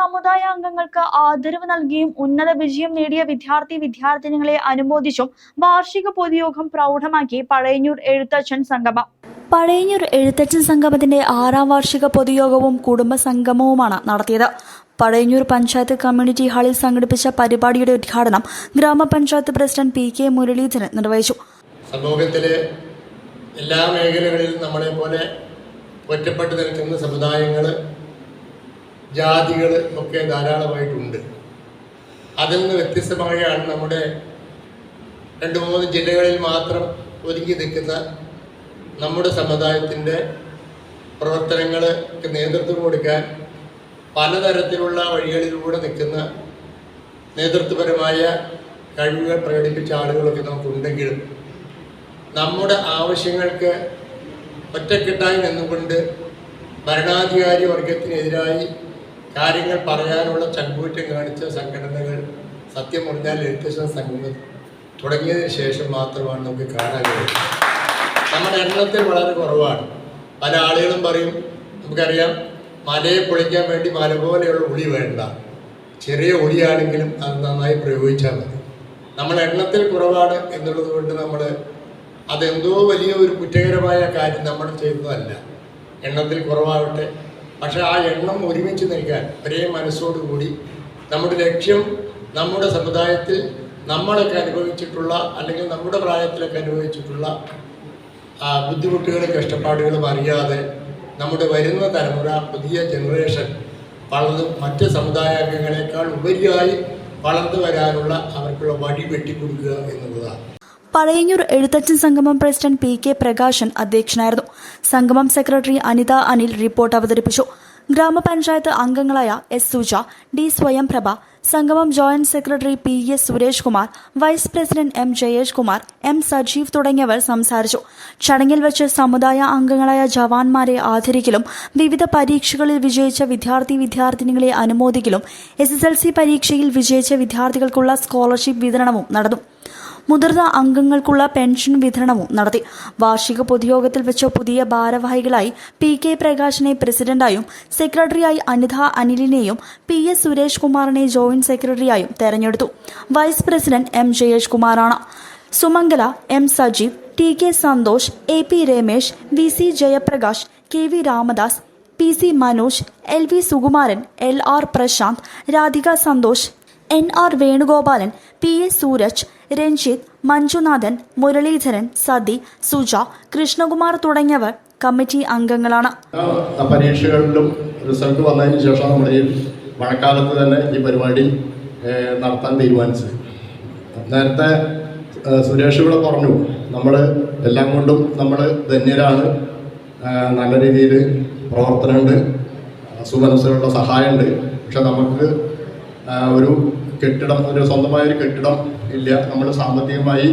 സമുദായ അംഗങ്ങൾക്ക് ആദരവ് നൽകിയും ഉന്നത വിജയം നേടിയ വിദ്യാർത്ഥി വിദ്യാർത്ഥിനികളെ അനുമോദിച്ചും വാർഷിക പൊതുയോഗം പ്രൗഢമാക്കി പഴയന്നൂർ എഴുത്തച്ഛൻ സംഗമം. പഴയന്നൂർ എഴുത്തച്ഛൻ സംഗമത്തിന്റെ ആറാം വാർഷിക പൊതുയോഗവും കുടുംബ സംഗമവുമാണ് നടത്തിയത്. പഴയന്നൂർ പഞ്ചായത്ത് കമ്മ്യൂണിറ്റി ഹാളിൽ സംഘടിപ്പിച്ച പരിപാടിയുടെ ഉദ്ഘാടനം ഗ്രാമപഞ്ചായത്ത് പ്രസിഡന്റ് പി കെ മുരളീധരൻ നിർവഹിച്ചു. സമൂഹത്തിലെ എല്ലാ മേഖലകളിലും നമ്മളെ പോലെ ഒറ്റപ്പെട്ടു നിൽക്കുന്ന സമുദായങ്ങൾ ജാതികൾ ഒക്കെ ധാരാളമായിട്ടുണ്ട്. അതിൽ നിന്ന് വ്യത്യസ്തമായാണ് നമ്മുടെ രണ്ട് മൂന്ന് ജില്ലകളിൽ മാത്രം ഒതുങ്ങി നിൽക്കുന്ന നമ്മുടെ സമുദായത്തിന്റെ പ്രവർത്തനങ്ങൾക്ക് നേതൃത്വം കൊടുക്കാൻ പലതരത്തിലുള്ള വഴികളിലൂടെ നിൽക്കുന്ന നേതൃത്വപരമായ കഴിവുകൾ പ്രകടിപ്പിച്ച ആളുകളൊക്കെ നമുക്കുണ്ടെങ്കിലും നമ്മുടെ ആവശ്യങ്ങൾക്ക് ഒറ്റക്കെട്ടായി നിന്നുകൊണ്ട് ഭരണാധികാരി വർഗത്തിനെതിരായി കാര്യങ്ങൾ പറയാനുള്ള ചങ്കൂറ്റം കാണിച്ച സംഘടനകൾ സത്യം പറഞ്ഞാൽ എഡ്യൂക്കേഷൻ സംഘം തുടങ്ങിയതിന് ശേഷം മാത്രമാണ് നമുക്ക് കാണാൻ കഴിയുന്നത്. നമ്മുടെ എണ്ണത്തിൽ വളരെ കുറവാണ്. പല ആളുകളും പറയും നമുക്കറിയാം മലയെ പൊളിക്കാൻ വേണ്ടി മല പോലെയുള്ള ഉളി വേണ്ട. ചെറിയ ഒളിയാണെങ്കിലും അത് നന്നായി പ്രയോഗിച്ചാൽ മതി. നമ്മൾ എണ്ണത്തിൽ കുറവാണ് എന്നുള്ളത് കൊണ്ട് നമ്മൾ അതെന്തോ വലിയ ഒരു കുറ്റകരമായ കാര്യം നമ്മൾ ചെയ്യുന്നതല്ല എണ്ണത്തിൽ കുറവാകട്ടെ പക്ഷെ ആ എണ്ണം ഒരുമിച്ച് നിൽക്കാൻ ഒരേ മനസ്സോടുകൂടി നമ്മുടെ ലക്ഷ്യം നമ്മുടെ സമുദായത്തിൽ നമ്മളൊക്കെ അനുഭവിച്ചിട്ടുള്ള അല്ലെങ്കിൽ നമ്മുടെ പ്രായത്തിലൊക്കെ അനുഭവിച്ചിട്ടുള്ള ബുദ്ധിമുട്ടുകളും കഷ്ടപ്പാടുകളും അറിയാതെ നമ്മുടെ വരുന്ന തലമുറ പുതിയ ജനറേഷൻ വളർന്ന് മറ്റ് സമുദായ അംഗങ്ങളെക്കാൾ ഉപരിയായി വളർന്നു വരാനുള്ള അവർക്കുള്ള വഴി വെട്ടിക്കൊടുക്കുക എന്നുള്ളതാണ്. പഴയന്നൂർ എഴുത്തച്ഛൻ സംഗമം പ്രസിഡന്റ് പി കെ പ്രകാശൻ അധ്യക്ഷനായിരുന്നു. സംഗമം സെക്രട്ടറി അനിത അനിൽ റിപ്പോർട്ട് അവതരിപ്പിച്ചു. ഗ്രാമപഞ്ചായത്ത് അംഗങ്ങളായ എസ് സുജ ഡി സ്വയംപ്രഭ സംഗമം joint secretary P S Suresh Kumar vice president M Jayesh Kumar M Sajeev തുടങ്ങിയവർ സംസാരിച്ചു. ചടങ്ങിൽ വെച്ച് സമുദായ അംഗങ്ങളായ ജവാന്മാരെ ആദരിക്കലും വിവിധ പരീക്ഷകളിൽ വിജയിച്ച വിദ്യാർത്ഥി വിദ്യാർത്ഥിനികളെ അനുമോദിക്കലും എസ് പരീക്ഷയിൽ വിജയിച്ച വിദ്യാർത്ഥികൾക്കുള്ള സ്കോളർഷിപ്പ് വിതരണവും നടന്നു. മുതിർന്ന അംഗങ്ങൾക്കുള്ള പെൻഷൻ വിതരണവും നടത്തി. വാർഷിക പൊതുയോഗത്തിൽ വെച്ച പുതിയ ഭാരവാഹികളായി പി കെ പ്രകാശിനെ പ്രസിഡന്റായും സെക്രട്ടറിയായി അനിത അനിലിനെയും പി എസ് സുരേഷ് കുമാറിനെ ജോയിന്റ് സെക്രട്ടറിയായും തെരഞ്ഞെടുത്തു. വൈസ് പ്രസിഡന്റ് എം ജയേഷ് കുമാറാണ്. Sumangala M Sajeev T K Santhosh A P Ramesh V C Jayaprakash K V Ramadas P C Manoj L V Sukumaran L R Prasanth Radhika Santhosh N R Venugopalan P S Sooraj Ranjith Manjunathan Muraleedharan Sathi Suja Krishnakumar തുടങ്ങിയവർ committee അംഗങ്ങളാണ്. പരീക്ഷകളിലും result വന്നതിന് ശേഷം നമ്മൾ ഈ മഴക്കാലത്ത് തന്നെ ഈ പരിപാടി നടത്താൻ തീരുമാനിച്ചത്. നേരത്തെ സുരേഷ് ഇവിടെ പറഞ്ഞു നമ്മൾ എല്ലാം കൊണ്ടും നമ്മൾ ധന്യരാണ്. നല്ല രീതിയിൽ പ്രവർത്തനമുണ്ട് സുമനസ്സുകളുടെ സഹായമുണ്ട് പക്ഷെ നമുക്ക് ഒരു കെട്ടിടം ഒരു സ്വന്തമായ ഒരു കെട്ടിടം ഇല്ല. നമ്മൾ സാമ്പത്തികമായി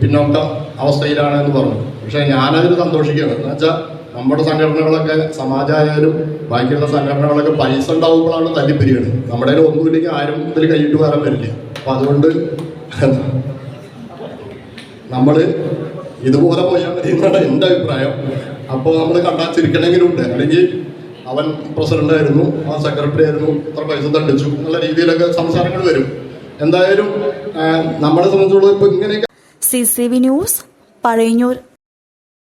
പിന്നോക്ക അവസ്ഥയിലാണ് എന്ന് പറഞ്ഞു. പക്ഷേ ഞാനതിൽ സന്തോഷിക്കുകയാണ്. എന്ന് വെച്ചാൽ നമ്മുടെ സംഘടനകളൊക്കെ സമാജമായാലും ബാക്കിയുള്ള സംഘടനകളൊക്കെ പൈസ ഉണ്ടാവുമ്പോഴാണ് തല്ലിപ്പിരിയാണ് നമ്മുടെ കയ്യിൽ ഒന്നുമില്ലെങ്കിൽ ആരും ഇതിൽ കൈയിട്ട് വരാൻ വരില്ല. അപ്പം അതുകൊണ്ട് നമ്മൾ ഇതുപോലെ പോയാൽ മതി എന്നാണ് എന്റെ അഭിപ്രായം. അപ്പോൾ നമ്മൾ കണ്ടാൽ ചിരിക്കണമെങ്കിലും ഉണ്ട്. അല്ലെങ്കിൽ അവൻ പ്രസിഡന്റ് ആയിരുന്നു അവൻ സെക്രട്ടറി ആയിരുന്നു ഇത്ര പൈസ തട്ടിച്ചു. എന്നുള്ള രീതിയിലൊക്കെ സംസാരങ്ങൾ വരും. എന്തായാലും നമ്മളെ സംബന്ധിച്ചുള്ള ഇപ്പൊ ഇങ്ങനെയൊക്കെ C C V news Pazhayannur